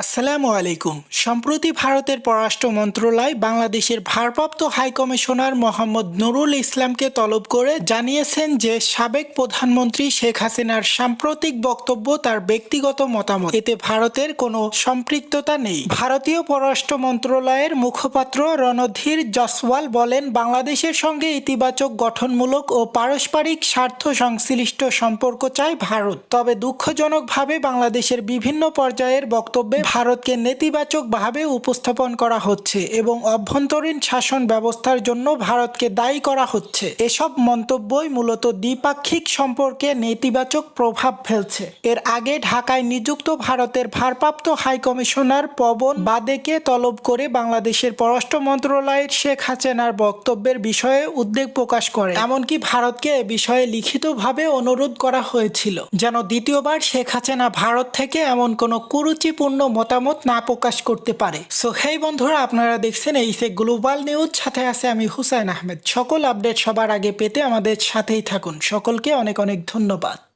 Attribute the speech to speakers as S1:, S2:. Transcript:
S1: আসসালামু আলাইকুম। সম্প্রতি ভারতের পররাষ্ট্র মন্ত্রণালয় বাংলাদেশের ভারপ্রাপ্ত হাইকমিশনার মোহাম্মদ নুরুল ইসলামকে তলব করে জানিয়েছেন যে সাবেক প্রধানমন্ত্রী শেখ হাসিনার সাম্প্রতিক বক্তব্য তার ব্যক্তিগত মতামত। এতে ভারতের কোনো সম্পৃক্ততা নেই। ভারতীয় পররাষ্ট্র মন্ত্রণালয়ের মুখপাত্র রণধীর জসওয়াল বলেন, বাংলাদেশের সঙ্গে ইতিবাচক গঠনমূলক ও পারস্পরিক স্বার্থ সংশ্লিষ্ট সম্পর্ক চায় ভারত। তবে দুঃখজনকভাবে বাংলাদেশের বিভিন্ন পর্যায়ের বক্তব্যে ভারতকে নেতিবাচকভাবে উপস্থাপন করা হচ্ছে এবং অভ্যন্তরীণ শাসন ব্যবস্থার জন্য ভারতকে দায়ী করা হচ্ছে। এসব মন্তব্যই মূলত দ্বিপাক্ষিক সম্পর্কে নেতিবাচক প্রভাব ফেলছে। এর আগে ঢাকায় নিযুক্ত ভারতের ভারপ্রাপ্ত হাইকমিশনার পবন বাদেকে তলব করে বাংলাদেশের পররাষ্ট্র মন্ত্রণালয়ের শেখ হাসিনার বক্তব্যের বিষয়ে উদ্বেগ প্রকাশ করে। এমনকি ভারতকে এ বিষয়ে লিখিতভাবে অনুরোধ করা হয়েছিল, যেন দ্বিতীয়বার শেখ হাসিনা ভারত থেকে এমন কোনো কুরুচিপূর্ণ মতামত না প্রকাশ করতে পারে। সো হেই বন্ধুরা, আপনারা দেখছেন এই সে গ্লোবাল নিউজ সাথে আছে আমি হুসাইন আহমেদ। সকল আপডেট সবার আগে পেতে আমাদের সাথেই থাকুন। সকলকে অনেক অনেক ধন্যবাদ।